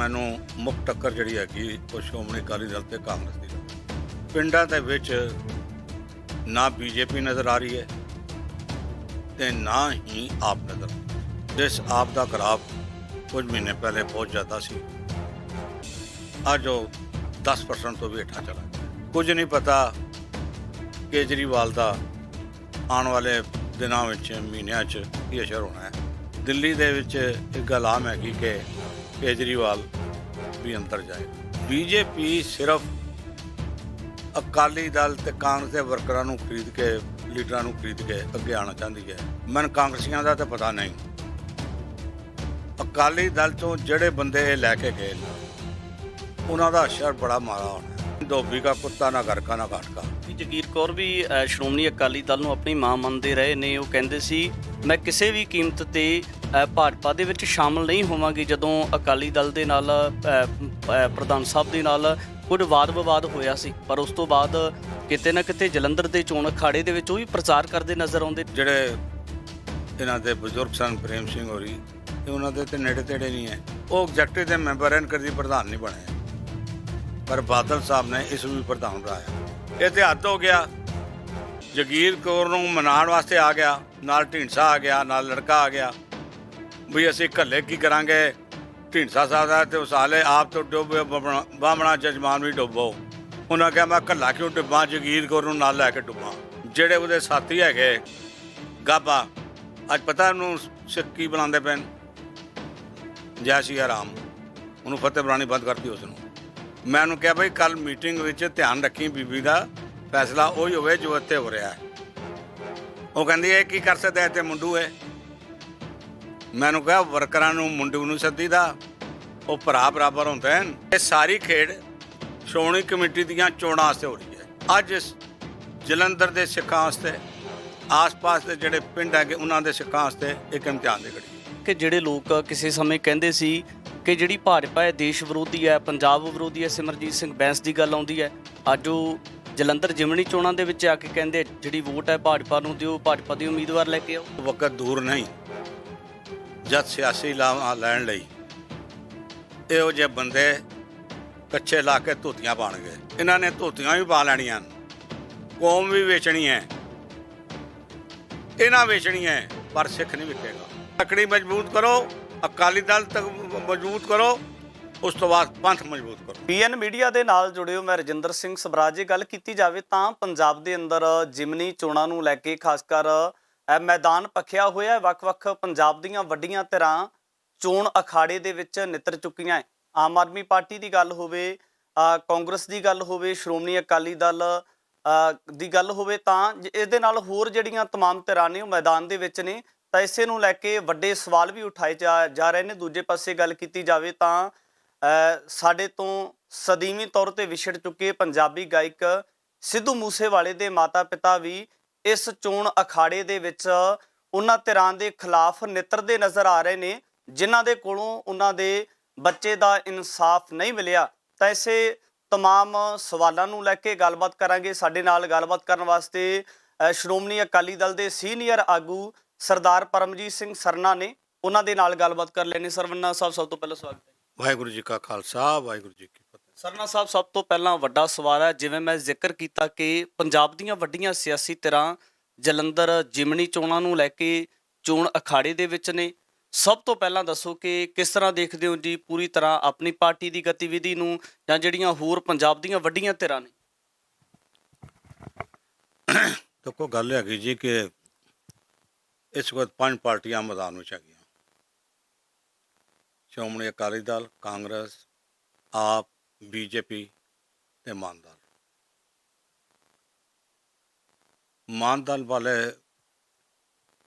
ਮੈਨੂੰ ਮੁੱਖ ਟੱਕਰ ਜਿਹੜੀ ਹੈਗੀ, ਉਹ ਸ਼੍ਰੋਮਣੀ ਅਕਾਲੀ ਦਲ ਤੇ ਕਾਂਗਰਸ ਦੀ। ਪਿੰਡਾਂ ਦੇ ਵਿੱਚ ਨਾ ਬੀਜੇਪੀ ਨਜ਼ਰ ਆ ਰਹੀ ਹੈ ਤੇ ਨਾ ਹੀ ਆਪ ਨਜ਼ਰ। ਜਿਸ ਆਪ ਦਾ ਖਰਾਬ ਕੁਝ ਮਹੀਨੇ ਪਹਿਲੇ ਬਹੁਤ ਜ਼ਿਆਦਾ ਸੀ। ਅੱਜ ਉਹ 10% ਤੋਂ ਵੀ ਹੇਠਾਂ ਚਲਾ ਕੁਝ ਨਹੀਂ ਪਤਾ ਕੇਜਰੀਵਾਲ ਦਾ ਆਉਣ ਵਾਲੇ ਦਿਨਾਂ ਵਿੱਚ, ਮਹੀਨਿਆਂ 'ਚ ਕੀ ਅਸਰ ਹੋਣਾ ਹੈ। ਦਿੱਲੀ ਦੇ ਵਿੱਚ ਇੱਕ ਗੱਲ ਆਮ ਹੈਗੀ ਕਿ ਕੇਜਰੀਵਾਲ ਵੀ ਅੰਦਰ ਜਾਏ। ਬੀਜੇਪੀ ਸਿਰਫ ਅਕਾਲੀ ਦਲ ਤੇ ਕਾਂਗਰਸ ਦੇ ਵਰਕਰਾਂ ਨੂੰ ਖਰੀਦ ਕੇ, ਲੀਡਰਾਂ ਨੂੰ ਖਰੀਦ ਕੇ ਅੱਗੇ ਆਉਣਾ ਚਾਹੁੰਦੀ ਹੈ। ਮੈਨੂੰ ਕਾਂਗਰਸੀਆਂ ਦਾ ਤਾਂ ਪਤਾ ਨਹੀਂ। ਅਕਾਲੀ ਦਲ ਤੋਂ ਜਿਹੜੇ ਬੰਦੇ ਇਹ ਲੈ ਕੇ ਗਏ ਉਹਨਾਂ ਦਾ ਅਸਰ ਬੜਾ ਮਾੜਾ ਹੋਣਾ ਹੈ। ਧੋਬੀ ਦਾ ਕੁੱਤਾ ਨਾ ਘਰ ਨਾ ਘਾਟਕਾ ਜਗੀਰ ਕੌਰ ਵੀ ਸ਼੍ਰੋਮਣੀ ਅਕਾਲੀ ਦਲ ਨੂੰ ਆਪਣੀ ਮਾਂ ਮੰਨਦੇ ਰਹੇ ਨੇ। ਉਹ ਕਹਿੰਦੇ ਸੀ, ਮੈਂ ਕਿਸੇ ਵੀ ਕੀਮਤ ਤੇ ਭਾਜਪਾ ਦੇ ਵਿੱਚ ਸ਼ਾਮਲ ਨਹੀਂ ਹੋਵਾਂਗੀ ਜਦੋਂ ਅਕਾਲੀ ਦਲ ਦੇ ਨਾਲ ਪ੍ਰਧਾਨ ਸਾਹਿਬ ਦੇ ਨਾਲ ਕੁਝ ਵਾਦ ਵਿਵਾਦ ਹੋਇਆ ਸੀ। ਪਰ ਉਸ ਤੋਂ ਬਾਅਦ ਕਿਤੇ ਨਾ ਕਿਤੇ ਜਲੰਧਰ ਦੇ ਚੋਣ ਅਖਾੜੇ ਦੇ ਵਿੱਚ ਉਹ ਵੀ ਪ੍ਰਚਾਰ ਕਰਦੇ ਨਜ਼ਰ ਆਉਂਦੇ। ਜਿਹੜੇ ਇਹਨਾਂ ਦੇ ਬਜ਼ੁਰਗ ਸਨ, ਪ੍ਰੇਮ ਸਿੰਘ ਹੋਰੀ, ਤੇ ਉਹਨਾਂ ਦੇ ਤੇ ਨੇੜੇ ਤੇੜੇ ਨਹੀਂ ਹੈ। ਉਹ ਐਗਜ਼ੈਕਟਿਵ ਦੇ ਮੈਂਬਰ ਹਨ ਕਦੀ ਪ੍ਰਧਾਨ ਨਹੀਂ ਬਣੇ। ਪਰ ਬਾਦਲ ਸਾਹਿਬ ਨੇ ਇਸ ਨੂੰ ਵੀ ਪ੍ਰਧਾਨ ਬਣਾਇਆ। ਇਹ ਤੇ ਹੱਦ ਹੋ ਗਿਆ। ਜਗੀਰ ਕੌਰ ਨੂੰ ਮਨਾਉਣ ਵਾਸਤੇ ਆ ਗਿਆ। ਨਾਲ ਢੀਂਡਸਾ ਆ ਗਿਆ, ਨਾਲ ਲੜਕਾ ਆ ਗਿਆ। ਵੀ ਅਸੀਂ ਘੱਲੇ ਕੀ ਕਰਾਂਗੇ? ਢੀਂਡਸਾ ਸਾਹਿਬ ਦਾ ਤੇ ਉਸਾਲੇ ਆਪ ਤੋਂ ਡੁੱਬੇ ਬਾਹਮਣਾ ਜਜਮਾਨ ਵੀ ਡੁੱਬੋ ਉਹਨਾਂ ਕਿਹਾ, ਮੈਂ ਘੱਲਾ ਕਿਉਂ ਡੁੱਬਾਂ, ਜਗੀਰ ਕੌਰ ਨੂੰ ਨਾਲ ਲੈ ਕੇ ਡੁੱਬਾਂ। ਜਿਹੜੇ ਉਹਦੇ ਸਾਥੀ ਹੈਗੇ, ਗਾਬਾ, ਅੱਜ ਪਤਾ ਉਹਨੂੰ ਸਿੱਖ ਕੀ ਬੁਲਾਉਂਦੇ ਪੈਣ ਜੈ ਸ਼੍ਰੀ ਰਾਮ ਉਹਨੂੰ ਫਤਿਹ ਬੁਲਾਣੀ ਬੰਦ ਕਰਤੀ ਉਸ ਨੂੰ ਮੈਂ ਉਹਨੂੰ ਕਿਹਾ, ਬਈ ਕੱਲ ਮੀਟਿੰਗ ਵਿੱਚ ਧਿਆਨ ਰੱਖੀ ਬੀਬੀ ਦਾ। ਫੈਸਲਾ ਉਹੀ ਹੋਵੇ ਜੋ ਇੱਥੇ ਹੋ ਰਿਹਾ ਹੈ। ਉਹ ਕਹਿੰਦੀ, ਇਹ ਕੀ ਕਰ ਸਕਦਾ ਤੇ ਮੁੰਡੂ ਹੈ ਮੈਨੂੰ ਕਿਹਾ ਵਰਕਰਾਂ ਨੂੰ ਮੁੰਡੂ ਨੂੰ ਸੱਦੀਦਾ ਉਹ ਭਰਾ ਬਰਾਬਰ ਹੁੰਦੇ ਹਨ। ਇਹ ਸਾਰੀ ਖੇਡ ਸ਼੍ਰੋਮਣੀ ਕਮੇਟੀ ਦੀਆਂ ਚੋਣਾਂ ਵਾਸਤੇ ਹੋ ਰਹੀ ਹੈ। ਅੱਜ ਜਲੰਧਰ ਦੇ ਸਿੱਖਾਂ ਵਾਸਤੇ ਆਸ-ਪਾਸ ਦੇ ਜਿਹੜੇ ਪਿੰਡ ਹੈਗੇ ਉਹਨਾਂ ਦੇ ਸਿੱਖਾਂ ਵਾਸਤੇ ਇੱਕ ਇਮਤਿਹਾਨ ਦੀ ਘੜੀ। ਕਿ ਜਿਹੜੇ ਲੋਕ ਕਿਸੇ ਸਮੇਂ ਕਹਿੰਦੇ ਸੀ ਕਿ ਜਿਹੜੀ ਭਾਜਪਾ ਹੈ ਦੇਸ਼ ਵਿਰੋਧੀ ਹੈ ਪੰਜਾਬ ਵਿਰੋਧੀ ਹੈ ਸਿਮਰਜੀਤ ਸਿੰਘ ਬੈਂਸ ਦੀ ਗੱਲ ਆਉਂਦੀ ਹੈ ਅੱਜ ਉਹ ਜਲੰਧਰ ਜਿਮਣੀ ਚੋਣਾਂ ਦੇ ਵਿੱਚ ਆ ਕੇ ਕਹਿੰਦੇ ਜਿਹੜੀ ਵੋਟ ਹੈ ਭਾਜਪਾ ਨੂੰ ਦਿਓ ਭਾਜਪਾ ਦੇ ਉਮੀਦਵਾਰ ਲੈ ਕੇ ਆਓ। ਵਕਤ ਦੂਰ ਨਹੀਂ। ਜਦ ਸਿਆਸੀ ਲਾਵਾਂ ਲੈਣ ਲਈ ਇਹੋ ਜਿਹੇ ਬੰਦੇ ਕੱਚੇ ਲਾ ਕੇ ਧੋਤੀਆਂ ਪਾਣਗੇ ਇਹਨਾਂ ਨੇ ਧੋਤੀਆਂ ਵੀ ਪਾ ਲੈਣੀਆਂ ਕੌਮ ਵੀ ਵੇਚਣੀ ਹੈ। ਇਹਨਾਂ ਵੇਚਣੀ ਹੈ, ਪਰ ਸਿੱਖ ਨਹੀਂ ਵਿਕੇਗਾ ਤਕੜੀ ਮਜ਼ਬੂਤ ਕਰੋ, ਅਕਾਲੀ ਦਲ ਤੱਕ ਮਜ਼ਬੂਤ ਕਰੋ, ਉਸ ਤੋਂ ਬਾਅਦ ਪੰਥ ਮਜ਼ਬੂਤ ਕਰੋ। ਪੀਐਨ ਮੀਡੀਆ ਦੇ ਨਾਲ ਜੁੜਿਓ ਮੈਂ ਰਜਿੰਦਰ ਸਿੰਘ ਸਬਰਾਜ ਜੇ, ਗੱਲ ਕੀਤੀ ਜਾਵੇ ਤਾਂ ਪੰਜਾਬ ਦੇ ਅੰਦਰ ਜਿਮਨੀ ਚੋਣਾਂ ਨੂੰ ਲੈ ਕੇ, ਖਾਸ ਕਰ ਮੈਦਾਨ ਪੱਖਿਆ ਹੋਇਆ ਹੈ ਵੱਖ-ਵੱਖ ਪੰਜਾਬ ਦੀਆਂ ਵੱਡੀਆਂ ਧਿਰਾਂ ਚੋਣ ਅਖਾੜੇ ਦੇ ਵਿੱਚ ਨਿਤਰ ਚੁੱਕੀਆਂ ਹੈ ਆਮ ਆਦਮੀ ਪਾਰਟੀ ਦੀ ਗੱਲ ਹੋਵੇ ਅ, ਕਾਂਗਰਸ ਦੀ ਗੱਲ ਹੋਵੇ ਸ਼੍ਰੋਮਣੀ ਅਕਾਲੀ ਦਲ ਅ, ਦੀ ਗੱਲ ਹੋਵੇ ਤਾਂ ਜ- ਇਹਦੇ ਨਾਲ ਹੋਰ ਜਿਹੜੀਆਂ तमाम ਧਿਰਾਂ ਨੇ ਉਹ ਮੈਦਾਨ ਦੇ ਵਿੱਚ ਨੇ ਤਾਂ ਇਸੇ ਨੂੰ ਲੈ ਕੇ ਵੱਡੇ ਸਵਾਲ ਵੀ ਉਠਾਏ ਜਾ ਜਾ ਰਹੇ ਨੇ ਦੂਜੇ ਪਾਸੇ ਗੱਲ ਕੀਤੀ ਜਾਵੇ ਤਾਂ ਅ, ਸਾਡੇ ਤੋਂ ਸਦੀਵੀ ਤੌਰ ਤੇ ਵਿਛੜ ਚੁੱਕੇ ਪੰਜਾਬੀ ਗਾਇਕ ਸਿੱਧੂ ਮੂਸੇਵਾਲੇ ਦੇ ਮਾਤਾ-ਪਿਤਾ ਵੀ ਇਸ ਚੋਣ ਅਖਾੜੇ ਦੇ ਵਿੱਚ ਉਹਨਾਂ ਧਿਰਾਂ ਦੇ ਖਿਲਾਫ ਨਿੱਤਰਦੇ ਨਜ਼ਰ ਆ ਰਹੇ ਨੇ ਜਿਨ੍ਹਾਂ ਦੇ ਕੋਲੋਂ ਉਹਨਾਂ ਦੇ ਬੱਚੇ ਦਾ ਇਨਸਾਫ ਨਹੀਂ ਮਿਲਿਆ ਤਾਂ ਇਸੇ तमाम ਸਵਾਲਾਂ ਨੂੰ ਲੈ ਕੇ ਗੱਲਬਾਤ ਕਰਾਂਗੇ ਸਾਡੇ ਨਾਲ ਗੱਲਬਾਤ ਕਰਨ ਵਾਸਤੇ ਅ, ਸ਼੍ਰੋਮਣੀ ਅਕਾਲੀ ਦਲ ਦੇ ਸੀਨੀਅਰ ਆਗੂ ਸਰਦਾਰ ਪਰਮਜੀਤ ਸਿੰਘ ਸਰਨਾ ਨੇ ਉਹਨਾਂ ਦੇ ਨਾਲ ਗੱਲਬਾਤ ਕਰ ਲੈਣੇ ਸਰਵੰਨਾ ਸਾਹਿਬ ਸਭ ਤੋਂ ਪਹਿਲਾਂ ਸਵਾਗਤ ਹੈ ਵਾਹਿਗੁਰੂ ਜੀ ਕਾ ਖਾਲਸਾ ਵਾਹਿਗੁਰੂ ਜੀ ਕੀ ਫਤਿਹ ਸਰਨਾ ਸਾਹਿਬ, ਸਭ ਤੋਂ ਪਹਿਲਾਂ ਵੱਡਾ ਸਵਾਲ ਹੈ, ਜਿਵੇਂ ਮੈਂ ਜ਼ਿਕਰ ਕੀਤਾ ਕਿ ਪੰਜਾਬ ਦੀਆਂ ਵੱਡੀਆਂ ਸਿਆਸੀ ਧਿਰਾਂ ਜਲੰਧਰ, ਜਿਮਣੀ ਚੋਣਾਂ ਨੂੰ ਲੈ ਕੇ ਚੋਣ ਅਖਾੜੇ ਦੇ ਵਿੱਚ ਨੇ। ਸਭ ਤੋਂ ਪਹਿਲਾਂ ਦੱਸੋ ਕਿ ਕਿਸ ਤਰ੍ਹਾਂ ਦੇਖਦੇ ਹੋ ਜੀ ਪੂਰੀ ਤਰ੍ਹਾਂ ਆਪਣੀ ਪਾਰਟੀ ਦੀ ਗਤੀਵਿਧੀ ਨੂੰ ਜਾਂ ਜਿਹੜੀਆਂ ਹੋਰ ਪੰਜਾਬ ਦੀਆਂ ਵੱਡੀਆਂ ਧਿਰਾਂ ਨੇ? ਦੇਖੋ, ਗੱਲ ਹੈਗੀ ਜੀ ਕਿ ਇਸ ਵਕਤ ਪੰਜ ਪਾਰਟੀਆਂ ਮੈਦਾਨ ਵਿੱਚ ਹੈਗੀਆਂ। ਸ਼੍ਰੋਮਣੀ ਅਕਾਲੀ ਦਲ, ਕਾਂਗਰਸ, ਆਪ ਬੀਜੇਪੀ ਤੇ ਮਾਨ ਦਲ। ਮਾਨ ਦਲ ਵਾਲੇ,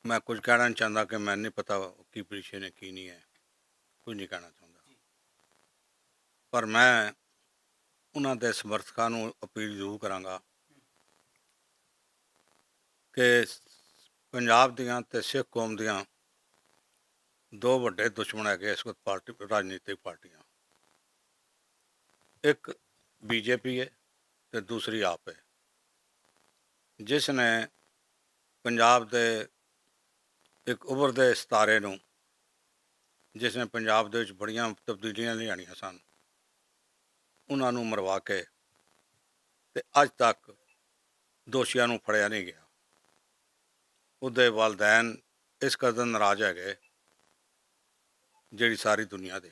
ਮੈਂ ਕੁਝ ਕਹਿਣਾ ਨਹੀਂ ਚਾਹੁੰਦਾ ਕਿ ਮੈਨੂੰ ਨਹੀਂ ਪਤਾ ਕੀ ਪੋਜੀਸ਼ਨ ਨੇ, ਕੀ ਨਹੀਂ ਹੈ। ਕੁਝ ਨਹੀਂ ਕਹਿਣਾ ਚਾਹੁੰਦਾ। ਪਰ ਮੈਂ ਉਹਨਾਂ ਦੇ ਸਮਰਥਕਾਂ ਨੂੰ ਅਪੀਲ ਜ਼ਰੂਰ ਕਰਾਂਗਾ ਕਿ ਪੰਜਾਬ ਦੀਆਂ ਤੇ ਸਿੱਖ ਕੌਮ ਦੀਆਂ ਦੋ ਵੱਡੇ ਦੁਸ਼ਮਣ ਹੈਗੇ ਇਸ ਵਕਤ ਪਾਰਟੀ, ਰਾਜਨੀਤਿਕ ਪਾਰਟੀਆਂ। ਇੱਕ ਬੀਜੇਪੀ ਹੈ ਤੇ ਦੂਸਰੀ ਆਪ ਹੈ। ਜਿਸ ਨੇ ਪੰਜਾਬ ਦੇ ਇੱਕ ਉਭਰਦੇ ਸਿਤਾਰੇ ਨੂੰ, ਜਿਸ ਨੇ ਪੰਜਾਬ ਦੇ ਵਿੱਚ ਬੜੀਆਂ ਤਬਦੀਲੀਆਂ ਲਿਆਣੀਆਂ ਸਨ, ਉਹਨਾਂ ਨੂੰ ਮਰਵਾ ਕੇ ਤੇ ਅੱਜ ਤੱਕ ਦੋਸ਼ੀਆਂ ਨੂੰ ਫੜਿਆ ਨਹੀਂ ਗਿਆ। ਉਹਦੇ ਵਾਲਦੈਨ ਇਸ ਕਦਰ ਨਾਰਾਜ਼ ਹੈਗੇ, ਜਿਹੜੀ ਸਾਰੀ ਦੁਨੀਆ ਦੇ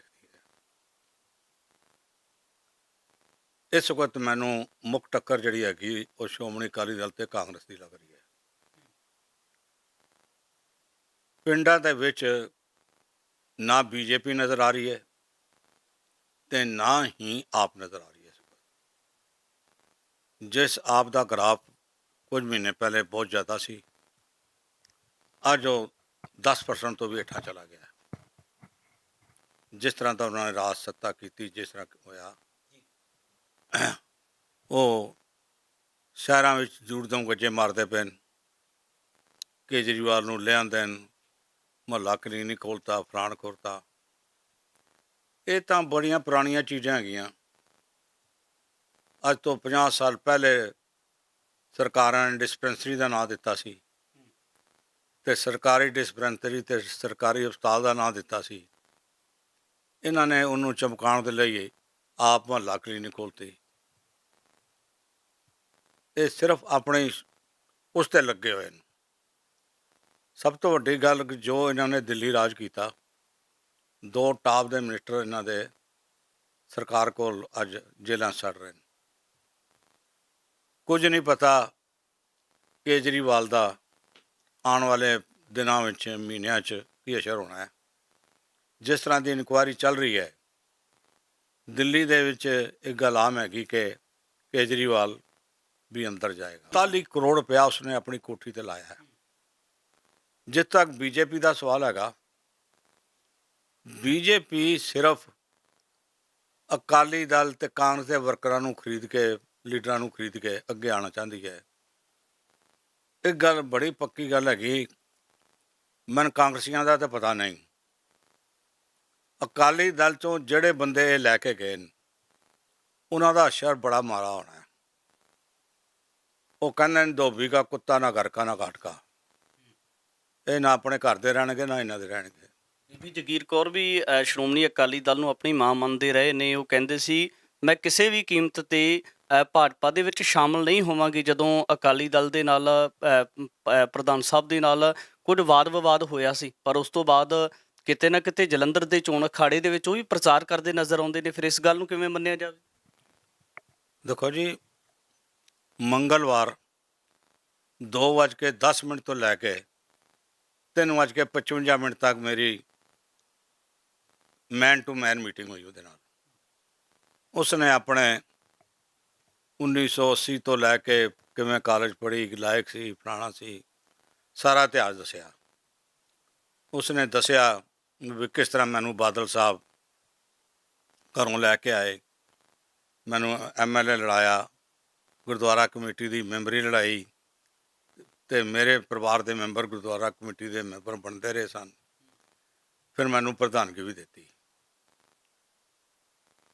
ਇਸ ਵਕਤ ਮੈਨੂੰ ਮੁੱਖ ਟੱਕਰ ਜਿਹੜੀ ਹੈਗੀ, ਉਹ ਸ਼੍ਰੋਮਣੀ ਅਕਾਲੀ ਦਲ ਤੇ ਕਾਂਗਰਸ ਦੀ ਲੱਗ ਰਹੀ ਹੈ। ਪਿੰਡਾਂ ਦੇ ਵਿੱਚ ਨਾ ਬੀਜੇਪੀ ਨਜ਼ਰ ਆ ਰਹੀ ਹੈ ਤੇ ਨਾ ਹੀ ਆਪ ਨਜ਼ਰ ਆ ਰਹੀ ਹੈ ਜਿਸ ਆਪ ਦਾ ਗ੍ਰਾਫ ਕੁਝ ਮਹੀਨੇ ਪਹਿਲੇ ਬਹੁਤ ਜ਼ਿਆਦਾ ਸੀ, ਅੱਜ ਉਹ 10% ਤੋਂ ਵੀ ਹੇਠਾਂ ਚਲਾ ਗਿਆ। ਜਿਸ ਤਰ੍ਹਾਂ ਦਾ ਉਹਨਾਂ ਨੇ ਰਾਜ ਸੱਤਾ ਕੀਤੀ, ਜਿਸ ਤਰ੍ਹਾਂ ਹੋਇਆ ਉਹ ਸ਼ਹਿਰਾਂ ਵਿੱਚ ਜੂੜਦਮ ਗੱਜੇ ਮਾਰਦੇ ਪਏ ਕੇਜਰੀਵਾਲ ਨੂੰ ਲਿਆਂਦੇ ਦੇਣ ਮੁਹੱਲਾ ਕਲੀਨਿਕ ਖੋਲ੍ਹਤਾ, ਫਲਾਣ ਖੋਲਤਾ ਇਹ ਤਾਂ ਬੜੀਆਂ ਪੁਰਾਣੀਆਂ ਚੀਜ਼ਾਂ ਹੈਗੀਆਂ। ਅੱਜ ਤੋਂ 50 ਸਾਲ ਪਹਿਲੇ ਸਰਕਾਰਾਂ ਨੇ ਡਿਸਪੈਂਸਰੀ ਦਾ ਨਾਂ ਦਿੱਤਾ ਸੀ। ਤੇ ਸਰਕਾਰੀ ਡਿਸਪੈਂਸਰੀ ਤੇ ਸਰਕਾਰੀ ਹਸਪਤਾਲ ਦਾ ਨਾਂ ਦਿੱਤਾ ਸੀ। ਇਹਨਾਂ ਨੇ ਉਹਨੂੰ ਚਮਕਾਉਣ ਦੇ ਲਈ ਆਪ ਮੁਹੱਲਾ ਕਲੀਨਿਕ ਖੋਲ੍ਹਤੀ। ਇਹ ਸਿਰਫ ਆਪਣੇ ਉਸ ਤੇ ਲੱਗੇ ਹੋਏ ਨੇ। ਸਭ ਤੋਂ ਵੱਡੀ ਗੱਲ ਜੋ ਇਹਨਾਂ ਨੇ ਦਿੱਲੀ ਰਾਜ ਕੀਤਾ, ਦੋ ਟਾਪ ਦੇ ਮਿਨਿਸਟਰ ਇਹਨਾਂ ਦੇ ਸਰਕਾਰ ਕੋਲ ਅੱਜ ਜੇਲ੍ਹਾਂ 'ਚ ਸੜ ਰਹੇ ਨੇ। ਕੁਝ ਨਹੀਂ ਪਤਾ ਕੇਜਰੀਵਾਲ ਦਾ ਆਉਣ ਵਾਲੇ ਦਿਨਾਂ ਵਿੱਚ, ਮਹੀਨਿਆਂ 'ਚ ਕੀ ਅਸਰ ਹੋਣਾ ਹੈ। ਜਿਸ ਤਰ੍ਹਾਂ ਦੀ ਇਨਕੁਆਇਰੀ ਚੱਲ ਰਹੀ ਹੈ, ਦਿੱਲੀ ਦੇ ਵਿੱਚ ਇੱਕ ਗੱਲ ਆਮ ਹੈਗੀ ਕਿ ਕੇਜਰੀਵਾਲ ਵੀ ਅੰਦਰ ਜਾਏਗਾ। 40 ਕਰੋੜ ਰੁਪਇਆ ਉਸਨੇ ਆਪਣੀ ਕੋਠੀ ਤੇ ਲਾਇਆ ਹੈ। ਜਿੱਥੇ ਤੱਕ ਬੀਜੇਪੀ ਦਾ ਸਵਾਲ ਹੈਗਾ, ਬੀਜੇਪੀ ਸਿਰਫ ਅਕਾਲੀ ਦਲ ਤੇ ਕਾਂਗਰਸ ਦੇ ਵਰਕਰਾਂ ਨੂੰ ਖਰੀਦ ਕੇ, ਲੀਡਰਾਂ ਨੂੰ ਖਰੀਦ ਕੇ ਅੱਗੇ ਆਉਣਾ ਚਾਹੁੰਦੀ ਹੈ। ਇਹ ਗੱਲ ਬੜੀ ਪੱਕੀ ਗੱਲ ਹੈਗੀ। ਮਨ ਕਾਂਗਰਸੀਆਂ ਦਾ ਤਾਂ ਪਤਾ ਨਹੀਂ। ਅਕਾਲੀ ਦਲ ਚੋਂ ਜਿਹੜੇ ਬੰਦੇ ਇਹ ਲੈ ਕੇ ਗਏ ਨੇ, ਉਹਨਾਂ ਦਾ ਅਸਰ ਬੜਾ ਮਾੜਾ ਹੋਣਾ ਹੈ। ਉਹ ਕਹਿੰਦੇ ਨੇ ਧੋਬੀ ਦਾ ਕੁੱਤਾ ਨਾ ਘਰ ਕਾ ਨਾ ਘਾਟ ਕਾ। ਇਹ ਨਾ ਆਪਣੇ ਘਰ ਦੇ ਰਹਿਣਗੇ ਨਾ ਇਹਨਾਂ ਦੇ ਰਹਿਣਗੇ। ਬੀਬੀ ਜਗੀਰ ਕੌਰ ਵੀ ਅ, ਸ਼੍ਰੋਮਣੀ ਅਕਾਲੀ ਦਲ ਨੂੰ ਆਪਣੀ ਮਾਂ ਮੰਨਦੇ ਰਹੇ ਨੇ। ਉਹ ਕਹਿੰਦੇ ਸੀ ਮੈਂ ਕਿਸੇ ਵੀ ਕੀਮਤ ਤੇ ਅ, ਭਾਜਪਾ ਦੇ ਵਿੱਚ ਸ਼ਾਮਲ ਨਹੀਂ ਹੋਵਾਂਗੀ ਜਦੋਂ ਅਕਾਲੀ ਦਲ ਦੇ ਨਾਲ ਅ, ਅ, ਪ੍ਰਧਾਨ ਸਾਹਿਬ ਦੇ ਨਾਲ ਕੁਝ ਵਾਦ ਵਿਵਾਦ ਹੋਇਆ ਸੀ। ਪਰ ਉਸ ਤੋਂ ਬਾਅਦ ਕਿਤੇ ਨਾ ਕਿਤੇ ਜਲੰਧਰ ਦੇ ਚੋਣ ਅਖਾੜੇ ਦੇ ਵਿੱਚ ਉਹ ਵੀ ਪ੍ਰਚਾਰ ਕਰਦੇ ਨਜ਼ਰ ਆਉਂਦੇ ਨੇ। ਫਿਰ ਇਸ ਗੱਲ ਨੂੰ ਕਿਵੇਂ ਮੰਨਿਆ ਜਾਵੇ? ਦੇਖੋ ਜੀ ਮੰਗਲਵਾਰ 2:10 ਮਿੰਟ ਤੋਂ ਲੈ ਕੇ 3:55 ਮਿੰਟ ਤੱਕ ਮੇਰੀ ਮੈਨ ਟੂ ਮੈਨ ਮੀਟਿੰਗ ਹੋਈ ਉਹਦੇ ਨਾਲ। ਉਸਨੇ ਆਪਣੇ 1980 ਤੋਂ ਲੈ ਕੇ ਕਿਵੇਂ ਕਾਲਜ ਪੜ੍ਹੀ, ਲਾਇਕ ਸੀ, ਫਲਾਣਾ ਸੀ, ਸਾਰਾ ਇਤਿਹਾਸ ਦੱਸਿਆ। ਉਸਨੇ ਦੱਸਿਆ ਵੀ ਕਿਸ ਤਰ੍ਹਾਂ ਮੈਨੂੰ ਬਾਦਲ ਸਾਹਿਬ ਘਰੋਂ ਲੈ ਕੇ ਆਏ, ਮੈਨੂੰ ਐਮਐਲਏ ਲੜਾਇਆ ਗੁਰਦੁਆਰਾ ਕਮੇਟੀ ਦੀ ਮੈਂਬਰੀ ਲੜਾਈ ਤੇ ਮੇਰੇ ਪਰਿਵਾਰ ਦੇ ਮੈਂਬਰ ਗੁਰਦੁਆਰਾ ਕਮੇਟੀ ਦੇ ਮੈਂਬਰ ਬਣਦੇ ਰਹੇ ਸਨ। ਫਿਰ ਮੈਨੂੰ ਪ੍ਰਧਾਨਗੀ ਵੀ ਦਿੱਤੀ।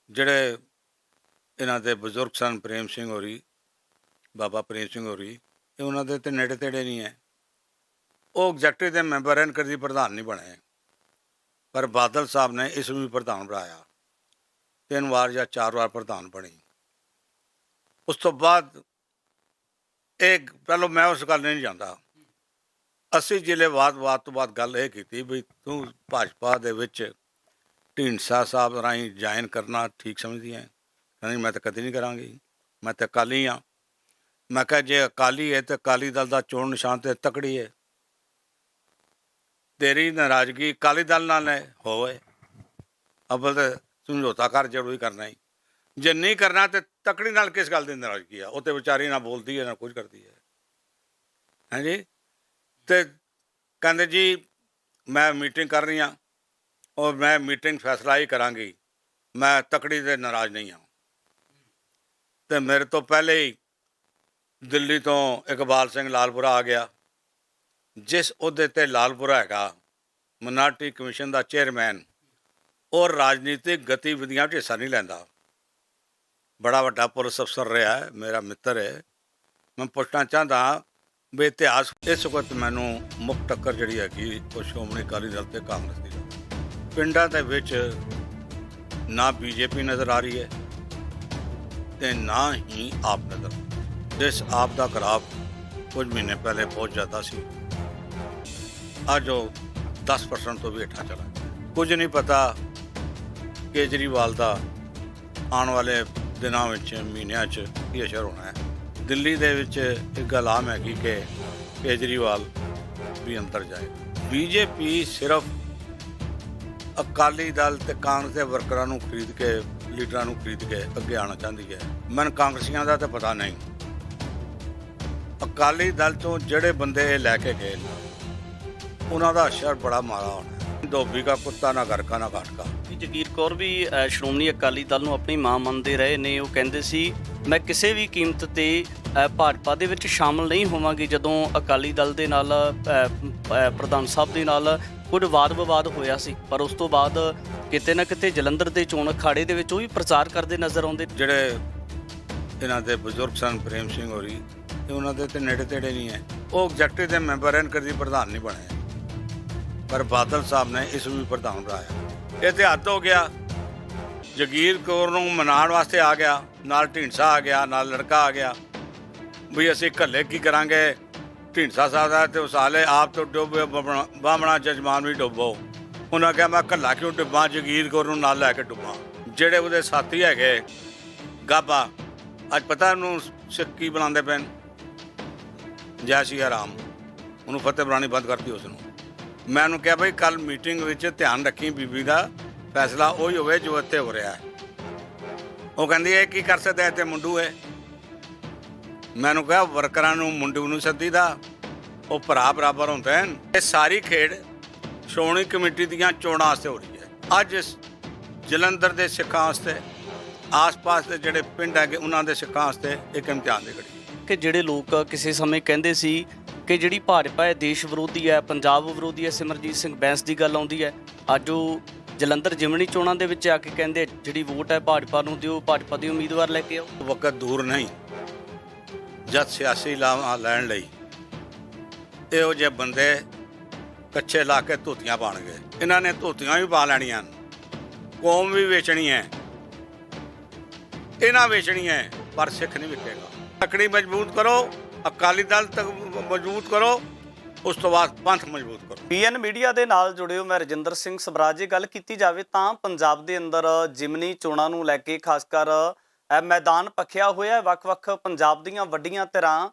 ਜਿਹੜੇ ਇਹਨਾਂ ਦੇ ਬਜ਼ੁਰਗ ਸਨ, ਪ੍ਰੇਮ ਸਿੰਘ ਹੋਰੀ, ਬਾਬਾ ਪ੍ਰੇਮ ਸਿੰਘ ਹੋਰੀ, ਇਹ ਉਹਨਾਂ ਦੇ ਤੇ ਨੇੜੇ ਤੇੜੇ ਨਹੀਂ ਹੈ। ਉਹ ਐਗਜ਼ੈਕਟਿਵ ਦੇ ਮੈਂਬਰ ਹਨ, ਕਦੀ ਪ੍ਰਧਾਨ ਨਹੀਂ ਬਣੇ। ਪਰ ਬਾਦਲ ਸਾਹਿਬ ਨੇ ਇਸ ਨੂੰ ਵੀ ਪ੍ਰਧਾਨ ਬਣਾਇਆ। ਤਿੰਨ ਵਾਰ ਜਾਂ ਚਾਰ ਵਾਰ ਪ੍ਰਧਾਨ ਬਣੀ। ਉਸ ਤੋਂ ਬਾਅਦ ਇਹ ਪਹਿਲਾਂ ਮੈਂ ਉਸ ਗੱਲ ਨਹੀਂ ਜਾਂਦਾ। ਅਸੀਂ ਜ਼ਿਲ੍ਹੇ ਬਾਅਦ ਤੋਂ ਬਾਅਦ ਗੱਲ ਇਹ ਕੀਤੀ ਵੀ ਤੂੰ ਭਾਜਪਾ ਦੇ ਵਿੱਚ ਢੀਂਡਸਾ ਸਾਹਿਬ ਰਾਹੀਂ ਜੁਆਇਨ ਕਰਨਾ ਠੀਕ ਸਮਝਦੀ ਹੈ ਕਹਿੰਦੀ, ਮੈਂ ਤਾਂ ਕਦੇ ਨਹੀਂ ਕਰਾਂਗੀ। ਮੈਂ ਤਾਂ ਅਕਾਲੀ ਆ। ਮੈਂ ਕਿਹਾ, ਜੇ ਅਕਾਲੀ ਹੈ ਤੇ ਅਕਾਲੀ ਦਲ ਦਾ ਚੋਣ ਨਿਸ਼ਾਨ ਤੇ ਤਕੜੀ ਹੈ ਤੇਰੀ ਨਾਰਾਜ਼ਗੀ ਅਕਾਲੀ ਦਲ ਨਾਲ ਹੈ ਹੋਵੇ। ਅਬਲ ਤੇ ਸਮਝੌਤਾ ਕਰ ਜ਼ਰੂਰੀ ਕਰਨਾ ਹੀ ਜੇ ਨਹੀਂ ਕਰਨਾ ਤੇ ਤਕੜੀ ਨਾਲ ਕਿਸ ਗੱਲ ਦੀ ਨਾਰਾਜ਼ਗੀ ਆ? ਉਹ ਤੇ ਵਿਚਾਰੀ ਨਾ ਬੋਲਦੀ ਹੈ, ਨਾ ਕੁਝ ਕਰਦੀ ਹੈ। ਹਾਂਜੀ ਤੇ ਕਹਿੰਦੇ ਜੀ, ਮੈਂ ਮੀਟਿੰਗ ਕਰ ਰਹੀ ਹਾਂ ਔਰ ਮੈਂ ਮੀਟਿੰਗ ਫੈਸਲਾ ਹੀ ਕਰਾਂਗੀ। ਮੈਂ ਤਕੜੀ ਦੇ ਨਾਰਾਜ਼ ਨਹੀਂ ਹਾਂ। ਤੇ ਮੇਰੇ ਤੋਂ ਪਹਿਲੇ ਹੀ ਦਿੱਲੀ ਤੋਂ ਇਕਬਾਲ ਸਿੰਘ ਲਾਲਪੁਰਾ ਆ ਗਿਆ। ਜਿਸ ਅਹੁਦੇ ਤੇ ਲਾਲਪੁਰਾ ਹੈਗਾ ਮਨਾਰਟੀ ਕਮਿਸ਼ਨ ਦਾ ਚੇਅਰਮੈਨ ਔਰ ਰਾਜਨੀਤਿਕ ਗਤੀਵਿਧੀਆਂ 'ਚ ਹਿੱਸਾ ਨਹੀਂ ਲੈਂਦਾ। ਬੜਾ ਵੱਡਾ ਪੁਲਿਸ ਅਫਸਰ ਰਿਹਾ ਹੈ, ਮੇਰਾ ਮਿੱਤਰ ਹੈ। ਮੈਂ ਪੁੱਛਣਾ ਚਾਹੁੰਦਾ ਵੀ ਇਤਿਹਾਸ, ਇਸ ਵਕਤ ਮੈਨੂੰ ਮੁੱਖ ਟੱਕਰ ਜਿਹੜੀ ਹੈਗੀ ਉਹ ਸ਼੍ਰੋਮਣੀ ਅਕਾਲੀ ਦਲ ਤੇ ਕਾਂਗਰਸ ਦੀ ਲੱਗੀ ਪਿੰਡਾਂ ਦੇ ਵਿੱਚ ਨਾ ਬੀਜੇਪੀ ਨਜ਼ਰ ਆ ਰਹੀ ਹੈ ਤੇ ਨਾ ਹੀ ਆਪ ਨਜ਼ਰ। ਜਿਸ ਆਪ ਦਾ ਖਰਾਬ ਕੁਝ ਮਹੀਨੇ ਪਹਿਲੇ ਬਹੁਤ ਜ਼ਿਆਦਾ ਸੀ। ਅੱਜ ਉਹ 10% ਤੋਂ ਵੀ ਹੇਠਾਂ ਚਲਾ ਕੁਝ ਨਹੀਂ ਪਤਾ ਕੇਜਰੀਵਾਲ ਦਾ ਆਉਣ ਵਾਲੇ ਦਿਨਾਂ ਵਿੱਚ ਮਹੀਨਿਆਂ 'ਚ ਕੀ ਅਸਰ ਹੋਣਾ ਹੈ। ਦਿੱਲੀ ਦੇ ਵਿੱਚ ਇੱਕ ਗੱਲ ਆਮ ਹੈਗੀ ਕਿ ਕੇਜਰੀਵਾਲ ਵੀ ਅੰਦਰ ਜਾਏ। ਬੀਜੇਪੀ ਸਿਰਫ ਅਕਾਲੀ ਦਲ ਤੇ ਕਾਂਗਰਸ ਦੇ ਵਰਕਰਾਂ ਨੂੰ ਖਰੀਦ ਕੇ, ਲੀਡਰਾਂ ਨੂੰ ਖਰੀਦ ਕੇ ਅੱਗੇ ਆਉਣਾ ਚਾਹੁੰਦੀ ਹੈ। ਮੈਨੂੰ ਕਾਂਗਰਸੀਆਂ ਦਾ ਤਾਂ ਪਤਾ ਨਹੀਂ। ਅਕਾਲੀ ਦਲ ਤੋਂ ਜਿਹੜੇ ਬੰਦੇ ਇਹ ਲੈ ਕੇ ਗਏ ਉਹਨਾਂ ਦਾ ਅਸਰ ਬੜਾ ਮਾੜਾ ਹੋਣਾ ਧੋਬੀ ਦਾ ਕੁੱਤਾ ਨਾ ਘਰ ਕਾ ਨਾ ਘਾਟ ਕਾ। ਵੀ ਜਗੀਰ ਕੌਰ ਵੀ ਅ, ਸ਼੍ਰੋਮਣੀ ਅਕਾਲੀ ਦਲ ਨੂੰ ਆਪਣੀ ਮਾਂ ਮੰਨਦੇ ਰਹੇ ਨੇ। ਉਹ ਕਹਿੰਦੇ ਸੀ ਮੈਂ ਕਿਸੇ ਵੀ ਕੀਮਤ ਤੇ ਅ, ਭਾਜਪਾ ਦੇ ਵਿੱਚ ਸ਼ਾਮਲ ਨਹੀਂ ਹੋਵਾਂਗੀ ਜਦੋਂ ਅਕਾਲੀ ਦਲ ਦੇ ਨਾਲ ਅ, ਅ, ਪ੍ਰਧਾਨ ਸਾਹਿਬ ਦੇ ਨਾਲ ਕੁਝ ਵਾਦ ਵਿਵਾਦ ਹੋਇਆ ਸੀ। ਪਰ ਉਸ ਤੋਂ ਬਾਅਦ ਕਿਤੇ ਨਾ ਕਿਤੇ ਜਲੰਧਰ ਦੇ ਚੋਣ ਅਖਾੜੇ ਦੇ ਵਿੱਚ ਉਹ ਵੀ ਪ੍ਰਚਾਰ ਕਰਦੇ ਨਜ਼ਰ ਆਉਂਦੇ ਜਿਹੜੇ ਇਹਨਾਂ ਦੇ ਬਜ਼ੁਰਗ ਸਨ ਪ੍ਰੇਮ ਸਿੰਘ ਹੋਰੀ ਤੇ ਉਹਨਾਂ ਦੇ ਤੇ ਨੇੜੇ ਤੇੜੇ ਨਹੀਂ ਹੈ। ਉਹ ਐਗਜ਼ੈਕਟਿਵ ਦੇ ਮੈਂਬਰ ਐਨ ਕਦੀ ਪ੍ਰਧਾਨ ਨਹੀਂ ਬਣੇ ਪਰ ਬਾਦਲ ਸਾਹਿਬ ਨੇ ਇਸ ਨੂੰ ਵੀ ਪ੍ਰਧਾਨ ਬਣਾਇਆ। ਇਹ ਤੇ ਹੱਦ ਹੋ ਗਿਆ। ਜਗੀਰ ਕੌਰ ਨੂੰ ਮਨਾਉਣ ਵਾਸਤੇ ਆ ਗਿਆ, ਨਾਲ ਢੀਂਡਸਾ ਆ ਗਿਆ, ਨਾਲ ਲੜਕਾ ਆ ਗਿਆ। ਵੀ ਅਸੀਂ ਘੱਲੇ ਕੀ ਕਰਾਂਗੇ? ਢੀਂਡਸਾ ਸਾਹਿਬ ਦਾ ਤੇ ਉਸਾਲੇ ਆਪ ਤੋਂ ਡੁੱਬ ਬਾਹਮਣਾ ਜਜਮਾਨ ਵੀ ਡੁੱਬੋ ਉਹਨਾਂ ਕਿਹਾ, ਮੈਂ ਘੱਲਾ ਕਿਉਂ ਡੁੱਬਾਂ? ਜਗੀਰ ਕੌਰ ਨੂੰ ਨਾਲ ਲੈ ਕੇ ਡੁੱਬਾਂ। ਜਿਹੜੇ ਉਹਦੇ ਸਾਥੀ ਹੈਗੇ, ਗਾਬਾ, ਅੱਜ ਪਤਾ ਉਹਨੂੰ ਸਿੱਖ ਕੀ ਬਣਾਉਂਦੇ ਪੈਣ ਜੈ ਸ਼੍ਰੀ ਰਾਮ। ਉਹਨੂੰ ਫਤਿਹ ਬੁਲਾਣੀ ਬੰਦ ਕਰਤੀ ਉਸ ਨੂੰ ਮੈਂ ਉਹਨੂੰ ਕਿਹਾ ਬਈ ਕੱਲ ਮੀਟਿੰਗ ਵਿੱਚ ਧਿਆਨ ਰੱਖੀ ਬੀਬੀ ਦਾ ਫੈਸਲਾ ਉਹੀ ਹੋਵੇ ਜੋ ਇੱਥੇ ਹੋ ਰਿਹਾ ਹੈ। ਉਹ ਕਹਿੰਦੀ ਹੈ ਕੀ ਕਰ ਸਕਦਾ ਇੱਥੇ ਮੁੰਡੂ ਹੈ ਮੈਨੂੰ ਕਿਹਾ, ਵਰਕਰਾਂ ਨੂੰ ਮੁੰਡੂ ਨੂੰ ਸੱਦੀਦਾ ਉਹ ਭਰਾ ਬਰਾਬਰ ਹੁੰਦੇ ਹਨ। ਇਹ ਸਾਰੀ ਖੇਡ ਸ਼੍ਰੋਮਣੀ ਕਮੇਟੀ ਦੀਆਂ ਚੋਣਾਂ ਵਾਸਤੇ ਹੋ ਰਹੀ ਹੈ। ਅੱਜ ਜਲੰਧਰ ਦੇ ਸਿੱਖਾਂ ਵਾਸਤੇ, ਆਸ-ਪਾਸ ਦੇ ਜਿਹੜੇ ਪਿੰਡ ਹੈਗੇ, ਉਹਨਾਂ ਦੇ ਸਿੱਖਾਂ ਵਾਸਤੇ ਇੱਕ ਇਮਤਿਹਾਨ ਦੀ ਘੜੀ ਕਿ ਜਿਹੜੇ ਲੋਕ ਕਿਸੇ ਸਮੇਂ ਕਹਿੰਦੇ ਸੀ ਕਿ ਜਿਹੜੀ ਭਾਜਪਾ ਹੈ, ਦੇਸ਼ ਵਿਰੋਧੀ ਹੈ, ਪੰਜਾਬ ਵਿਰੋਧੀ ਹੈ, ਸਿਮਰਜੀਤ ਸਿੰਘ ਬੈਂਸ ਦੀ ਗੱਲ ਆਉਂਦੀ ਹੈ। ਅੱਜ ਉਹ ਜਲੰਧਰ ਜਿਮਣੀ ਚੋਣਾਂ ਦੇ ਵਿੱਚ ਆ ਕੇ ਕਹਿੰਦੇ, ਜਿਹੜੀ ਵੋਟ ਹੈ ਭਾਜਪਾ ਨੂੰ ਦਿਓ, ਭਾਜਪਾ ਦੀ ਉਮੀਦਵਾਰ ਲੈ ਕੇ ਆਓ। ਵਕਤ ਦੂਰ ਨਹੀਂ। ਜਦ ਸਿਆਸੀ ਲਾਵਾਂ ਲੈਣ ਲਈ ਇਹੋ ਜਿਹੇ ਬੰਦੇ ਕੱਚੇ ਲਾ ਕੇ ਧੋਤੀਆਂ ਪਾਣਗੇ ਇਹਨਾਂ ਨੇ ਧੋਤੀਆਂ ਵੀ ਪਾ ਲੈਣੀਆਂ ਹਨ। ਕੌਮ ਵੀ ਵੇਚਣੀ ਹੈ। ਇਹਨਾਂ ਵੇਚਣੀ ਹੈ, ਪਰ ਸਿੱਖ ਨਹੀਂ ਵਿਕੇਗਾ ਤਕੜੀ ਮਜ਼ਬੂਤ ਕਰੋ। ਅਕਾਲੀ ਦਲ ਤੱਕ ਮਜ਼ਬੂਤ ਕਰੋ ਉਸ ਤੋਂ ਬਾਅਦ ਪੰਥ ਮਜ਼ਬੂਤ ਕਰੋ ਪੀਐਨ ਮੀਡੀਆ ਦੇ ਨਾਲ ਜੁੜਿਓ ਮੈਂ ਰਜਿੰਦਰ ਸਿੰਘ ਸਬਰਾਜ ਜੇ ਗੱਲ ਕੀਤੀ ਜਾਵੇ ਤਾਂ ਪੰਜਾਬ ਦੇ ਅੰਦਰ ਜਿਮਨੀ ਚੋਣਾਂ ਨੂੰ ਲੈ ਕੇ ਖਾਸ ਕਰ ਇਹ ਮੈਦਾਨ ਪੱਖਿਆ ਹੋਇਆ ਹੈ ਵੱਖ-ਵੱਖ ਪੰਜਾਬ ਦੀਆਂ ਵੱਡੀਆਂ ਧਿਰਾਂ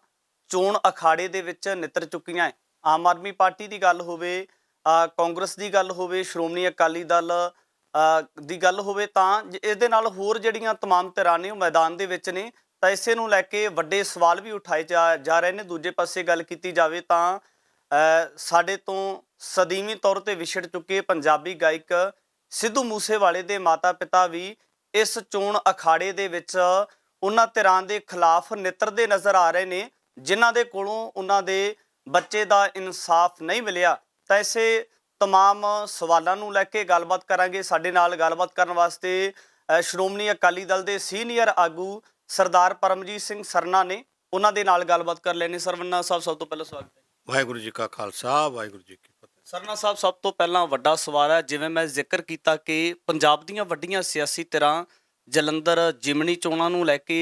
ਚੋਣ ਅਖਾੜੇ ਦੇ ਵਿੱਚ ਨਿਤਰ ਚੁੱਕੀਆਂ ਹੈ ਆਮ ਆਦਮੀ ਪਾਰਟੀ ਦੀ ਗੱਲ ਹੋਵੇ ਅ, ਕਾਂਗਰਸ ਦੀ ਗੱਲ ਹੋਵੇ ਸ਼੍ਰੋਮਣੀ ਅਕਾਲੀ ਦਲ ਅ, ਦੀ ਗੱਲ ਹੋਵੇ ਤਾਂ ਜ- ਇਹਦੇ ਨਾਲ ਹੋਰ ਜਿਹੜੀਆਂ तमाम ਧਿਰਾਂ ਨੇ ਉਹ ਮੈਦਾਨ ਦੇ ਵਿੱਚ ਨੇ ਤਾਂ ਇਸੇ ਨੂੰ ਲੈ ਕੇ ਵੱਡੇ ਸਵਾਲ ਵੀ ਉਠਾਏ ਜਾ ਜਾ ਰਹੇ ਨੇ ਦੂਜੇ ਪਾਸੇ ਗੱਲ ਕੀਤੀ ਜਾਵੇ ਤਾਂ ਅ, ਸਾਡੇ ਤੋਂ ਸਦੀਵੀ ਤੌਰ ਤੇ ਵਿਛੜ ਚੁੱਕੇ ਪੰਜਾਬੀ ਗਾਇਕ ਸਿੱਧੂ ਮੂਸੇਵਾਲੇ ਦੇ ਮਾਤਾ-ਪਿਤਾ ਵੀ ਇਸ ਚੋਣ ਅਖਾੜੇ ਦੇ ਵਿੱਚ ਉਹਨਾਂ ਧਿਰਾਂ ਦੇ ਖਿਲਾਫ ਨਿੱਤਰਦੇ ਨਜ਼ਰ ਆ ਰਹੇ ਨੇ ਜਿਨ੍ਹਾਂ ਦੇ ਕੋਲੋਂ ਉਹਨਾਂ ਦੇ ਬੱਚੇ ਦਾ ਇਨਸਾਫ ਨਹੀਂ ਮਿਲਿਆ ਤਾਂ ਇਸੇ तमाम ਸਵਾਲਾਂ ਨੂੰ ਲੈ ਕੇ ਗੱਲਬਾਤ ਕਰਾਂਗੇ ਸਾਡੇ ਨਾਲ ਗੱਲਬਾਤ ਕਰਨ ਵਾਸਤੇ ਅ, ਸ਼੍ਰੋਮਣੀ ਅਕਾਲੀ ਦਲ ਦੇ ਸੀਨੀਅਰ ਆਗੂ ਸਰਦਾਰ ਪਰਮਜੀਤ ਸਿੰਘ ਸਰਨਾ ਨੇ ਉਹਨਾਂ ਦੇ ਨਾਲ ਗੱਲਬਾਤ ਕਰ ਲੈਣੀ। ਸਰਵੰਨਾ ਸਾਹਿਬ ਸਭ ਤੋਂ ਪਹਿਲਾਂ ਸਵਾਗਤ ਹੈ ਵਾਹਿਗੁਰੂ ਜੀ ਕਾ ਖਾਲਸਾ ਵਾਹਿਗੁਰੂ ਜੀ ਕੀ ਫਤਿਹ। ਸਰਨਾ ਸਾਹਿਬ ਸਭ ਤੋਂ ਪਹਿਲਾਂ ਵੱਡਾ ਸਵਾਲ ਹੈ ਜਿਵੇਂ ਮੈਂ ਜ਼ਿਕਰ ਕੀਤਾ ਕਿ ਪੰਜਾਬ ਦੀਆਂ ਵੱਡੀਆਂ ਸਿਆਸੀ ਧਿਰਾਂ ਜਲੰਧਰ ਜਿਮਣੀ ਚੋਣਾਂ ਨੂੰ ਲੈ ਕੇ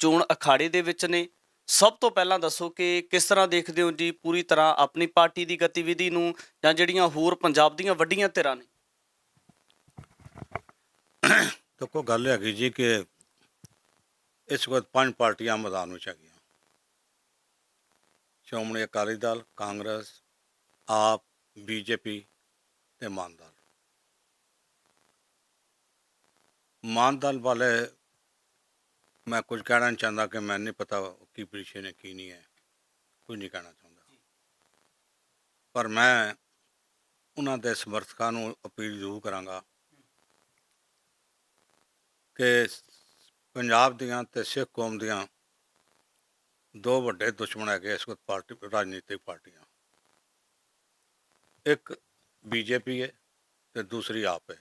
ਚੋਣ ਅਖਾੜੇ ਦੇ ਵਿੱਚ ਨੇ। ਸਭ ਤੋਂ ਪਹਿਲਾਂ ਦੱਸੋ ਕਿ ਕਿਸ ਤਰ੍ਹਾਂ ਦੇਖਦੇ ਹੋ ਜੀ ਪੂਰੀ ਤਰ੍ਹਾਂ ਆਪਣੀ ਪਾਰਟੀ ਦੀ ਗਤੀਵਿਧੀ ਨੂੰ ਜਾਂ ਜਿਹੜੀਆਂ ਹੋਰ ਪੰਜਾਬ ਦੀਆਂ ਵੱਡੀਆਂ ਧਿਰਾਂ ਨੇ? ਕੋ ਗੱਲ ਹੈਗੀ ਜੀ ਕਿ ਇਸ ਵਕਤ ਪੰਜ ਪਾਰਟੀਆਂ ਮੈਦਾਨ ਵਿੱਚ ਹੈਗੀਆਂ। ਸ਼੍ਰੋਮਣੀ ਅਕਾਲੀ ਦਲ, ਕਾਂਗਰਸ, ਆਪ ਬੀਜੇਪੀ ਤੇ ਮਾਨ ਦਲ। ਮਾਨ ਦਲ ਵਾਲੇ, ਮੈਂ ਕੁਝ ਕਹਿਣਾ ਨਹੀਂ ਚਾਹੁੰਦਾ ਕਿ ਮੈਨੂੰ ਨਹੀਂ ਪਤਾ ਕੀ ਪੋਜੀਸ਼ਨ ਹੈ, ਕੀ ਨਹੀਂ ਹੈ। ਕੁਝ ਨਹੀਂ ਕਹਿਣਾ ਚਾਹੁੰਦਾ। ਪਰ ਮੈਂ ਉਹਨਾਂ ਦੇ ਸਮਰਥਕਾਂ ਨੂੰ ਅਪੀਲ ਜ਼ਰੂਰ ਕਰਾਂਗਾ ਕਿ ਪੰਜਾਬ ਦੀਆਂ ਤੇ ਸਿੱਖ ਕੌਮ ਦੀਆਂ ਦੋ ਵੱਡੇ ਦੁਸ਼ਮਣ ਹੈਗੇ ਇਸ ਵਕਤ ਪਾਰਟੀ, ਰਾਜਨੀਤਿਕ ਪਾਰਟੀਆਂ। ਇੱਕ ਬੀਜੇਪੀ ਹੈ ਤੇ ਦੂਸਰੀ ਆਪ ਹੈ।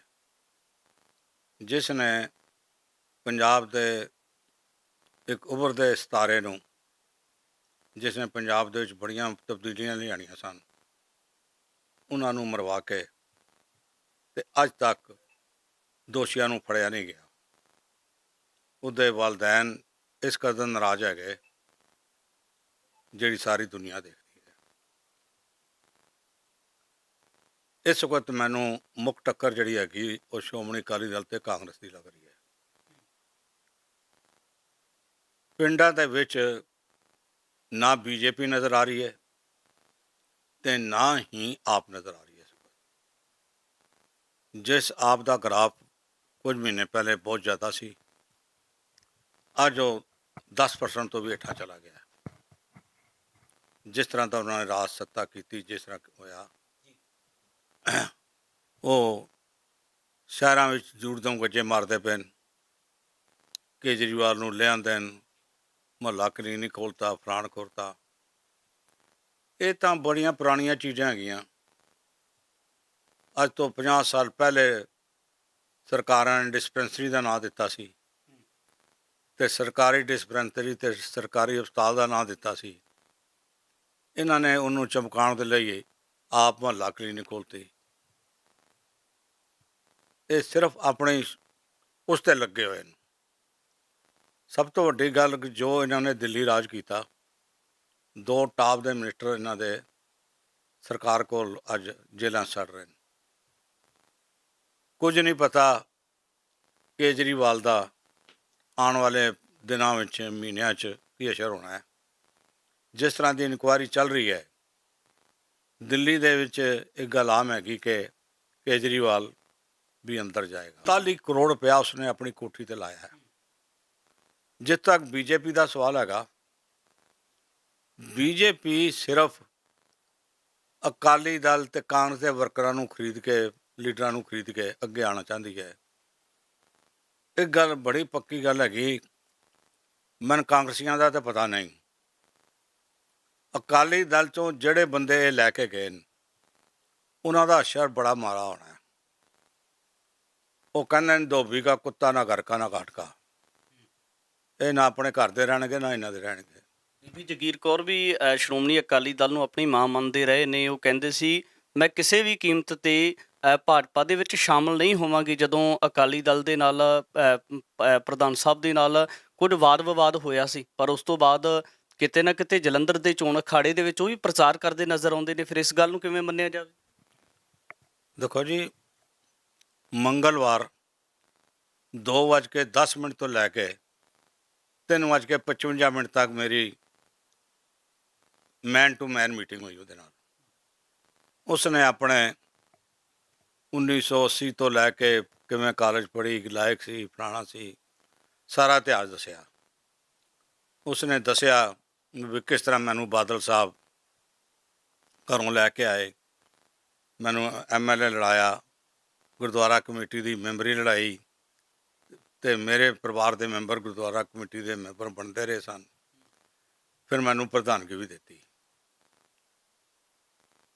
ਜਿਸ ਨੇ ਪੰਜਾਬ ਦੇ ਇੱਕ ਉਭਰਦੇ ਸਿਤਾਰੇ ਨੂੰ, ਜਿਸ ਨੇ ਪੰਜਾਬ ਦੇ ਵਿੱਚ ਬੜੀਆਂ ਤਬਦੀਲੀਆਂ ਲਿਆਣੀਆਂ ਸਨ, ਉਹਨਾਂ ਨੂੰ ਮਰਵਾ ਕੇ ਤੇ ਅੱਜ ਤੱਕ ਦੋਸ਼ੀਆਂ ਨੂੰ ਫੜਿਆ ਨਹੀਂ ਗਿਆ। ਉਹਦੇ ਵਾਲਦੈਨ ਇਸ ਕਦਰ ਨਾਰਾਜ਼ ਹੈਗੇ, ਜਿਹੜੀ ਸਾਰੀ ਦੁਨੀਆ ਦੇਖਦੀ ਹੈ। ਇਸ ਵਕਤ ਮੈਨੂੰ ਮੁੱਖ ਟੱਕਰ ਜਿਹੜੀ ਹੈਗੀ, ਉਹ ਸ਼੍ਰੋਮਣੀ ਅਕਾਲੀ ਦਲ ਤੇ ਕਾਂਗਰਸ ਦੀ ਲੱਗ ਰਹੀ ਹੈ। ਪਿੰਡਾਂ ਦੇ ਵਿੱਚ ਨਾ ਬੀਜੇਪੀ ਨਜ਼ਰ ਆ ਰਹੀ ਹੈ ਤੇ ਨਾ ਹੀ ਆਪ ਨਜ਼ਰ ਆ ਰਹੀ ਹੈ ਜਿਸ ਆਪ ਦਾ ਗ੍ਰਾਫ ਕੁਝ ਮਹੀਨੇ ਪਹਿਲੇ ਬਹੁਤ ਜ਼ਿਆਦਾ ਸੀ ਅੱਜ ਉਹ 10% ਤੋਂ ਵੀ ਹੇਠਾਂ ਚਲਾ ਗਿਆ ਜਿਸ ਤਰ੍ਹਾਂ ਦਾ ਉਹਨਾਂ ਨੇ ਰਾਜ ਸੱਤਾ ਕੀਤੀ, ਜਿਸ ਤਰ੍ਹਾਂ ਹੋਇਆ। ਉਹ ਸ਼ਹਿਰਾਂ ਵਿੱਚ ਜੂੜਦਮ ਗੱਜੇ ਮਾਰਦੇ ਪਏ ਕੇਜਰੀਵਾਲ ਨੂੰ ਲਿਆਂਦੇ ਨੇ। ਮੁਹੱਲਾ ਕਲੀਨਿਕ ਖੋਲ੍ਹਤਾ, ਫਲਾਣ ਖੋਲ੍ਹਤਾ। ਇਹ ਤਾਂ ਬੜੀਆਂ ਪੁਰਾਣੀਆਂ ਚੀਜ਼ਾਂ ਹੈਗੀਆਂ। ਅੱਜ ਤੋਂ 50 ਸਾਲ ਪਹਿਲੇ ਸਰਕਾਰਾਂ ਨੇ ਡਿਸਪੈਂਸਰੀ ਦਾ ਨਾਂ ਦਿੱਤਾ ਸੀ। ਤੇ ਸਰਕਾਰੀ ਡਿਸਪੈਂਸਰੀ ਤੇ ਸਰਕਾਰੀ ਹਸਪਤਾਲ ਦਾ ਨਾਂ ਦਿੱਤਾ ਸੀ। ਇਹਨਾਂ ਨੇ ਉਹਨੂੰ ਚਮਕਾਉਣ ਦੇ ਲਈ ਆਪ ਮੁਹੱਲਾ ਕਲੀਨਿਕ ਖੋਲ੍ਹਤੀ। ਇਹ ਸਿਰਫ ਆਪਣੇ ਉਸ ਤੇ ਲੱਗੇ ਹੋਏ ਨੇ। ਸਭ ਤੋਂ ਵੱਡੀ ਗੱਲ ਜੋ ਇਹਨਾਂ ਨੇ ਦਿੱਲੀ ਰਾਜ ਕੀਤਾ, ਦੋ ਟਾਪ ਦੇ ਮਿਨਿਸਟਰ ਇਹਨਾਂ ਦੇ ਸਰਕਾਰ ਕੋਲ ਅੱਜ ਜੇਲ੍ਹਾਂ 'ਚ ਸੜ ਰਹੇ ਨੇ। ਕੁਝ ਨਹੀਂ ਪਤਾ ਕੇਜਰੀਵਾਲ ਦਾ ਆਉਣ ਵਾਲੇ ਦਿਨਾਂ ਵਿੱਚ, ਮਹੀਨਿਆਂ 'ਚ ਕੀ ਅਸਰ ਹੋਣਾ ਹੈ। ਜਿਸ ਤਰ੍ਹਾਂ ਦੀ ਇਨਕੁਆਇਰੀ ਚੱਲ ਰਹੀ ਹੈ, ਦਿੱਲੀ ਦੇ ਵਿੱਚ ਇੱਕ ਗੱਲ ਆਮ ਹੈਗੀ ਕਿ ਕੇਜਰੀਵਾਲ ਵੀ ਅੰਦਰ ਜਾਏਗਾ। 40 ਕਰੋੜ ਰੁਪਇਆ ਉਸਨੇ ਆਪਣੀ ਕੋਠੀ ਤੇ ਲਾਇਆ ਹੈ। ਜਿੱਥੇ ਤੱਕ ਬੀਜੇਪੀ ਦਾ ਸਵਾਲ ਹੈਗਾ, ਬੀਜੇਪੀ ਸਿਰਫ ਅਕਾਲੀ ਦਲ ਤੇ ਕਾਂਗਰਸ ਦੇ ਵਰਕਰਾਂ ਨੂੰ ਖਰੀਦ ਕੇ, ਲੀਡਰਾਂ ਨੂੰ ਖਰੀਦ ਕੇ ਅੱਗੇ ਆਉਣਾ ਚਾਹੁੰਦੀ ਹੈ। ਇਹ ਗੱਲ ਬੜੀ ਪੱਕੀ ਗੱਲ ਹੈਗੀ। ਮਨ ਕਾਂਗਰਸੀਆਂ ਦਾ ਤਾਂ ਪਤਾ ਨਹੀਂ। ਅਕਾਲੀ ਦਲ ਚੋਂ ਜਿਹੜੇ ਬੰਦੇ ਇਹ ਲੈ ਕੇ ਗਏ ਨੇ, ਉਹਨਾਂ ਦਾ ਅਸਰ ਬੜਾ ਮਾੜਾ ਹੋਣਾ ਉਹ ਕਹਿੰਦੇ ਨੇ ਧੋਬੀ ਦਾ ਕੁੱਤਾ, ਨਾ ਘਰ ਕਾ ਨਾ ਘਾਟ ਕਾ ਇਹ ਨਾ ਆਪਣੇ ਘਰ ਦੇ ਰਹਿਣਗੇ, ਨਾ ਇਹਨਾਂ ਦੇ ਰਹਿਣਗੇ। ਬੀਬੀ ਜਗੀਰ ਕੌਰ ਵੀ ਸ਼੍ਰੋਮਣੀ ਅਕਾਲੀ ਦਲ ਨੂੰ ਆਪਣੀ ਮਾਂ ਮੰਨਦੇ ਰਹੇ ਨੇ। ਉਹ ਕਹਿੰਦੇ ਸੀ, ਮੈਂ ਕਿਸੇ ਵੀ ਕੀਮਤ ਤੇ ਭਾਜਪਾ ਦੇ ਵਿੱਚ ਸ਼ਾਮਲ ਨਹੀਂ ਹੋਵਾਂਗੇ ਜਦੋਂ ਅਕਾਲੀ ਦਲ ਦੇ ਨਾਲ ਪ੍ਰਧਾਨ ਸਾਹਿਬ ਦੇ ਨਾਲ ਕੁਝ ਵਾਦ ਵਿਵਾਦ ਹੋਇਆ ਸੀ। ਪਰ ਉਸ ਤੋਂ ਬਾਅਦ ਕਿਤੇ ਨਾ ਕਿਤੇ ਜਲੰਧਰ ਦੇ ਚੋਣ ਅਖਾੜੇ ਦੇ ਵਿੱਚ ਉਹ ਵੀ ਪ੍ਰਚਾਰ ਕਰਦੇ ਨਜ਼ਰ ਆਉਂਦੇ ਨੇ। ਫਿਰ ਇਸ ਗੱਲ ਨੂੰ ਕਿਵੇਂ ਮੰਨਿਆ ਜਾਵੇ? ਦੇਖੋ ਜੀ, ਮੰਗਲਵਾਰ 2:10 ਮਿੰਟ ਤੋਂ ਲੈ ਕੇ 3:55 ਮਿੰਟ ਤੱਕ ਮੇਰੀ ਮੈਨ ਟੂ ਮੈਨ ਮੀਟਿੰਗ ਹੋਈ ਉਹਦੇ ਨਾਲ। ਉਸਨੇ ਆਪਣੇ 1980 ਤੋਂ ਲੈ ਕੇ ਕਿਵੇਂ ਕਾਲਜ ਪੜ੍ਹੀ, ਲਾਇਕ ਸੀ, ਫਲਾਣਾ ਸੀ, ਸਾਰਾ ਇਤਿਹਾਸ ਦੱਸਿਆ। ਉਸਨੇ ਦੱਸਿਆ ਵੀ ਕਿਸ ਤਰ੍ਹਾਂ ਮੈਨੂੰ ਬਾਦਲ ਸਾਹਿਬ ਘਰੋਂ ਲੈ ਕੇ ਆਏ। ਮੈਨੂੰ ਐਮਐਲਏ ਲੜਾਇਆ, ਗੁਰਦੁਆਰਾ ਕਮੇਟੀ ਦੀ ਮੈਂਬਰੀ ਲੜਾਈ ਤੇ ਮੇਰੇ ਪਰਿਵਾਰ ਦੇ ਮੈਂਬਰ ਗੁਰਦੁਆਰਾ ਕਮੇਟੀ ਦੇ ਮੈਂਬਰ ਬਣਦੇ ਰਹੇ ਸਨ। ਫਿਰ ਮੈਨੂੰ ਪ੍ਰਧਾਨਗੀ ਵੀ ਦਿੱਤੀ।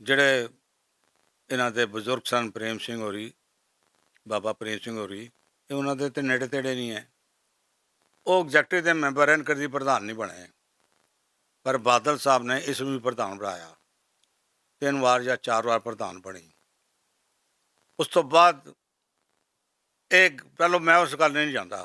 ਜਿਹੜੇ ਇਹਨਾਂ ਦੇ ਬਜ਼ੁਰਗ ਸਨ ਪ੍ਰੇਮ ਸਿੰਘ ਹੋਰੀ, ਬਾਬਾ ਪ੍ਰੇਮ ਸਿੰਘ ਹੋਰੀ, ਇਹ ਉਹਨਾਂ ਦੇ ਤੇ ਨੇੜੇ ਤੇੜੇ ਨਹੀਂ ਹੈ। ਉਹ ਐਗਜ਼ੈਕਟਿਵ ਦੇ ਮੈਂਬਰ ਹਨ ਕਦੀ ਪ੍ਰਧਾਨ ਨਹੀਂ ਬਣੇ। ਪਰ ਬਾਦਲ ਸਾਹਿਬ ਨੇ ਇਸ ਨੂੰ ਵੀ ਪ੍ਰਧਾਨ ਬਣਾਇਆ। ਤਿੰਨ ਵਾਰ ਜਾਂ ਚਾਰ ਵਾਰ ਪ੍ਰਧਾਨ ਬਣੀ। ਉਸ ਤੋਂ ਬਾਅਦ ਇਹ ਪਹਿਲਾਂ ਮੈਂ ਉਸ ਗੱਲ ਨਹੀਂ ਜਾਂਦਾ।